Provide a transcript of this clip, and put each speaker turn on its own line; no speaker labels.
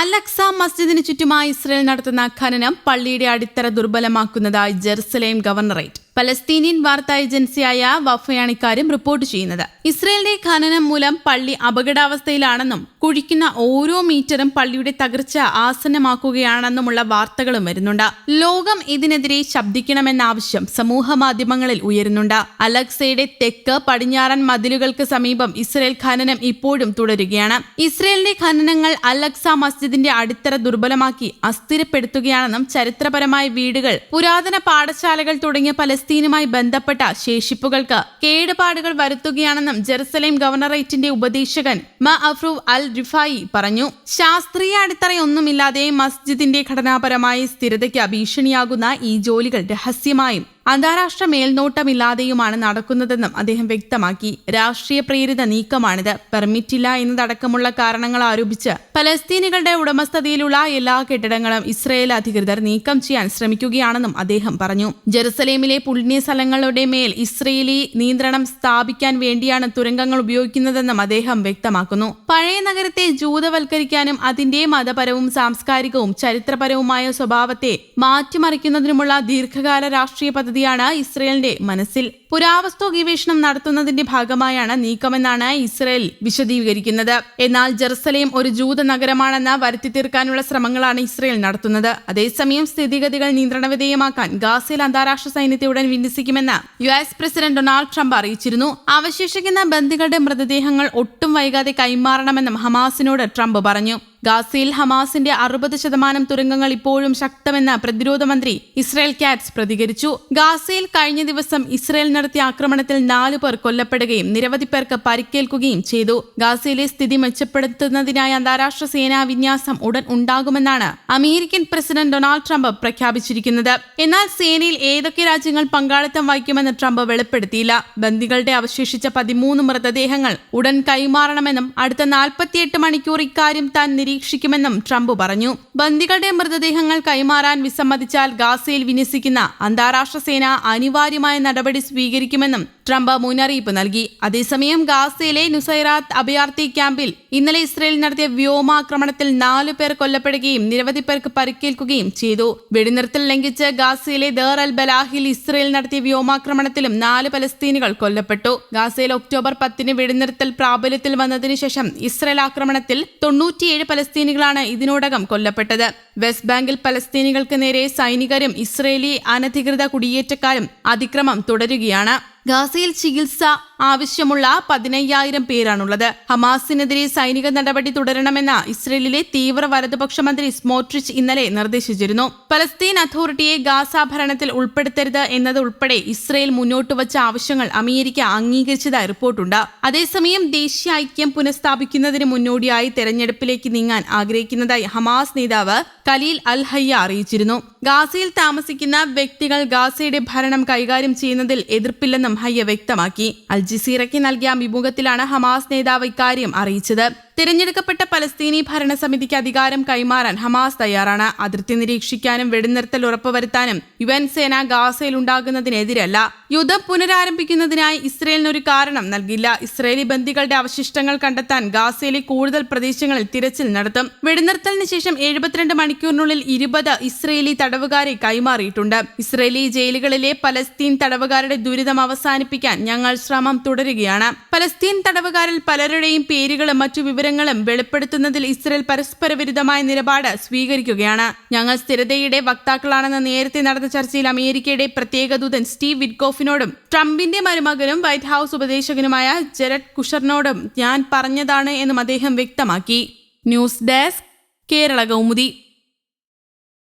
Alexa മസ്ജിദിന് ചുറ്റുമായി Israel നടത്തുന്ന ഖനനം പള്ളിയുടെ അടിത്തറ ദുർബലമാക്കുന്നതായി ജെറുസലേം ഗവർണറേറ്റ്. പലസ്തീനിയൻ വാർത്താ ഏജൻസിയായ വഫയാണ് ഇക്കാര്യം റിപ്പോർട്ട് ചെയ്യുന്നത്. ഇസ്രയേലിന്റെ ഖനനം മൂലം പള്ളി അപകടാവസ്ഥയിലാണെന്നും കുഴിക്കുന്ന ഓരോ മീറ്ററും പള്ളിയുടെ തകർച്ച ആസന്നമാക്കുകയാണെന്നുമുള്ള വാർത്തകളും വരുന്നുണ്ട്. ലോകം ഇതിനെതിരെ ശബ്ദിക്കണമെന്ന ആവശ്യം സമൂഹ മാധ്യമങ്ങളിൽ ഉയരുന്നുണ്ട്. അലക്സയുടെ തെക്ക് പടിഞ്ഞാറൻ മതിലുകൾക്ക് സമീപം ഇസ്രയേൽ ഖനനം ഇപ്പോഴും തുടരുകയാണ്. ഇസ്രയേലിന്റെ ഖനനങ്ങൾ അലക്സ മസ്ജിദിന്റെ അടിത്തറ ദുർബലമാക്കി അസ്ഥിരപ്പെടുത്തുകയാണെന്നും ചരിത്രപരമായ വീടുകൾ പുരാതന പാഠശാലകൾ തുടങ്ങിയ പലസ്തീനുമായി ബന്ധപ്പെട്ട ശേഷിപ്പുകൾക്ക് കേടുപാടുകൾ വരുത്തുകയാണെന്നും ജെറുസലേം ഗവർണറേറ്റിന്റെ ഉപദേശകൻ മ അഫ്രൂവ് അൽ റിഫായി പറഞ്ഞു. ശാസ്ത്രീയ അടിത്തറയൊന്നുമില്ലാതെ മസ്ജിദിന്റെ ഘടനാപരമായ സ്ഥിരതയ്ക്ക് ഭീഷണിയാകുന്ന ഈ ജോലികൾ രഹസ്യമായും അന്താരാഷ്ട്ര മേൽനോട്ടമില്ലാതെയുമാണ് നടക്കുന്നതെന്നും അദ്ദേഹം വ്യക്തമാക്കി. രാഷ്ട്രീയ പ്രേരിത നീക്കമാണിത്. പെർമിറ്റില്ല എന്നതടക്കമുള്ള കാരണങ്ങൾ ആരോപിച്ച് പലസ്തീനികളുടെ ഉടമസ്ഥതയിലുള്ള എല്ലാ കെട്ടിടങ്ങളും ഇസ്രയേൽ അധികൃതർ നീക്കം ചെയ്യാൻ ശ്രമിക്കുകയാണെന്നും അദ്ദേഹം പറഞ്ഞു. ജെറുസലേമിലെ പുണ്യ സ്ഥലങ്ങളുടെ മേൽ ഇസ്രയേലി നിയന്ത്രണം സ്ഥാപിക്കാൻ വേണ്ടിയാണ് തുരങ്കങ്ങൾ ഉപയോഗിക്കുന്നതെന്നും അദ്ദേഹം വ്യക്തമാക്കുന്നു. പഴയ നഗരത്തെ ജൂതവൽക്കരിക്കാനും അതിന്റെ മതപരവും സാംസ്കാരികവും ചരിത്രപരവുമായ സ്വഭാവത്തെ മാറ്റിമറിക്കുന്നതിനുമുള്ള ദീർഘകാല രാഷ്ട്രീയ പദ്ധതിയാണ് ഇസ്രയേലിന്റെ മനസ്സിൽ. പുരാവസ്തു ഗവേഷണം നടത്തുന്നതിന്റെ ഭാഗമായാണ് നീക്കമെന്നാണ് ഇസ്രയേൽ വിശദീകരിക്കുന്നത്. എന്നാൽ ജെറുസലേം ഒരു ജൂത നഗരമാണെന്ന് വരുത്തി തീർക്കാനുള്ള ശ്രമങ്ങളാണ് ഇസ്രയേൽ നടത്തുന്നത്. അതേസമയം സ്ഥിതിഗതികൾ നിയന്ത്രണവിധേയമാക്കാൻ ഗാസയിൽ അന്താരാഷ്ട്ര സൈന്യത്തെ ഉടൻ വിന്യസിക്കുമെന്ന് U S president Donald Trump അറിയിച്ചിരുന്നു. അവശേഷിക്കുന്ന ബന്ദികളുടെ മൃതദേഹങ്ങൾ ഒട്ടും വൈകാതെ കൈമാറണമെന്നും ഹമാസിനോട് ട്രംപ് പറഞ്ഞു. ഗാസയിൽ ഹമാസിന്റെ അറുപത് ശതമാനം തുരങ്കങ്ങൾ ഇപ്പോഴും ശക്തമെന്ന് പ്രതിരോധ മന്ത്രി ഇസ്രായേൽ കാറ്റ്സ് പ്രതികരിച്ചു. ഗാസയിൽ കഴിഞ്ഞ ദിവസം ഇസ്രായേൽ നടത്തിയ ആക്രമണത്തിൽ നാലു പേർ കൊല്ലപ്പെടുകയും നിരവധി പേർക്ക് പരിക്കേൽക്കുകയും ചെയ്തു. ഗാസയിലെ സ്ഥിതി മെച്ചപ്പെടുത്തുന്നതിനായി അന്താരാഷ്ട്ര സേനാ വിന്യാസം ഉടൻ ഉണ്ടാകുമെന്നാണ് അമേരിക്കൻ പ്രസിഡന്റ് ഡൊണാൾഡ് ട്രംപ് പ്രഖ്യാപിച്ചിരിക്കുന്നത്. എന്നാൽ സേനയിൽ ഏതൊക്കെ രാജ്യങ്ങൾ പങ്കാളിത്തം വഹിക്കുമെന്ന് ട്രംപ് വെളിപ്പെടുത്തിയില്ല. ബന്ദികളുടെ അവശേഷിച്ച പതിമൂന്ന് മൃതദേഹങ്ങൾ ഉടൻ കൈമാറണമെന്നും അടുത്ത നാൽപ്പത്തിയെട്ട് മണിക്കൂർ ഇക്കാര്യം താൻ നിരീക്ഷിക്കുമെന്നും ട്രംപ് പറഞ്ഞു. ബന്ദികളുടെ മൃതദേഹങ്ങൾ കൈമാറാൻ വിസമ്മതിച്ചാൽ ഗാസയിൽ വിന്യസിക്കുന്ന അന്താരാഷ്ട്ര സേന അനിവാര്യമായ നടപടി സ്വീകരിക്കുമെന്നും ട്രംപ് മുന്നറിയിപ്പ് നൽകി. അതേസമയം ഗാസയിലെ നുസൈറാത്ത് അഭയാർത്ഥി ക്യാമ്പിൽ ഇന്നലെ ഇസ്രയേൽ നടത്തിയ വ്യോമാക്രമണത്തിൽ നാലു പേർ കൊല്ലപ്പെടുകയും നിരവധി പേർക്ക് പരിക്കേൽക്കുകയും ചെയ്തു. വെടിനിർത്തൽ ലംഘിച്ച് ഗാസയിലെ ദർ അൽ ബലാഹിൽ ഇസ്രയേൽ നടത്തിയ വ്യോമാക്രമണത്തിലും നാല് പലസ്തീനുകൾ കൊല്ലപ്പെട്ടു. ഗാസയിൽ ഒക്ടോബർ പത്തിന് വെടിനിർത്തൽ പ്രാബല്യത്തിൽ വന്നതിനു ശേഷം ഇസ്രയേൽ ആക്രമണത്തിൽ തൊണ്ണൂറ്റിയേഴ് പലസ്തീനികളാണ് ഇതിനോടകം കൊല്ലപ്പെട്ടത്. വെസ്റ്റ് ബാങ്കിൽ പലസ്തീനികൾക്ക് നേരെ സൈനികരും ഇസ്രയേലി അനധികൃത കുടിയേറ്റക്കാരും അതിക്രമം തുടരുകയാണ്. ഗാസയിൽ ചികിത്സ ആവശ്യമുള്ള പതിനയ്യായിരം പേരാണുള്ളത്. ഹമാസിനെതിരെ സൈനിക നടപടി തുടരണമെന്ന് ഇസ്രയേലിലെ തീവ്ര വലതുപക്ഷ മന്ത്രി സ്മോട്രിച്ച് ഇന്നലെ നിർദ്ദേശിച്ചിരുന്നു. പലസ്തീൻ അതോറിറ്റിയെ ഗാസ ഭരണത്തിൽ ഉൾപ്പെടുത്തരുത് എന്നതുൾപ്പെടെ ഇസ്രയേൽ മുന്നോട്ട് വച്ച ആവശ്യങ്ങൾ അമേരിക്ക അംഗീകരിച്ചതായി റിപ്പോർട്ടുണ്ട്. അതേസമയം ദേശീയ ഐക്യം പുനഃസ്ഥാപിക്കുന്നതിന് മുന്നോടിയായി തെരഞ്ഞെടുപ്പിലേക്ക് നീങ്ങാൻ ആഗ്രഹിക്കുന്നതായി ഹമാസ് നേതാവ് കലീൽ അൽ ഹയ്യ അറിയിച്ചിരുന്നു. ഗാസയിൽ താമസിക്കുന്ന വ്യക്തികൾ ഗാസയുടെ ഭരണം കൈകാര്യം ചെയ്യുന്നതിൽ എതിർപ്പില്ലെന്നും ഹയ്യ വ്യക്തമാക്കി. അൽ ജസീറയ്ക്ക് നൽകിയ അഭിമുഖത്തിലാണ് ഹമാസ് നേതാവ് ഇക്കാര്യം അറിയിച്ചത്. തിരഞ്ഞെടുക്കപ്പെട്ട പലസ്തീനി ഭരണസമിതിക്ക് അധികാരം കൈമാറാൻ ഹമാസ് തയ്യാറാണ്. അതിർത്തി നിരീക്ഷിക്കാനും വെടിനിർത്തൽ ഉറപ്പുവരുത്താനും യു എൻ സേന ഗാസയിൽ ഉണ്ടാകുന്നതിനെതിരല്ല യുദ്ധം പുനരാരംഭിക്കുന്നതിനായി ഇസ്രയേലിന് ഒരു കാരണം നൽകില്ല. ഇസ്രയേലി ബന്ദികളുടെ അവശിഷ്ടങ്ങൾ കണ്ടെത്താൻ ഗാസയിലെ കൂടുതൽ പ്രദേശങ്ങളിൽ തിരച്ചിൽ നടത്തും. വെടിനിർത്തലിന് ശേഷം എഴുപത്തിരണ്ട് മണിക്കൂറിനുള്ളിൽ ഇരുപത് ഇസ്രയേലി തടവുകാരെ കൈമാറിയിട്ടുണ്ട്. ഇസ്രയേലി ജയിലുകളിലെ പലസ്തീൻ തടവുകാരുടെ ദുരിതം അവസാനിപ്പിക്കാൻ ഞങ്ങൾ ശ്രമം തുടരുകയാണ്. പലസ്തീൻ തടവുകാരിൽ പലരുടെയും പേരുകളും മറ്റു വിവരങ്ങളും വെളിപ്പെടുത്തുന്നതിൽ ഇസ്രയേൽ പരസ്പര വിരുദ്ധമായ നിലപാട് സ്വീകരിക്കുകയാണ്. ഞങ്ങൾ സ്ഥിരതയുടെ വക്താക്കളാണെന്ന് നേരത്തെ നടന്ന ചർച്ചയിൽ അമേരിക്കയുടെ പ്രത്യേക ദൂതൻ സ്റ്റീവ് വിറ്റ്കോഫിനോടും ട്രംപിന്റെ മരുമകനും വൈറ്റ് ഹൌസ് ഉപദേശകനുമായ ജെറഡ് കുഷറിനോടും ഞാൻ പറഞ്ഞതാണ് എന്നും അദ്ദേഹം വ്യക്തമാക്കി. News desk Kerala Kaumudi.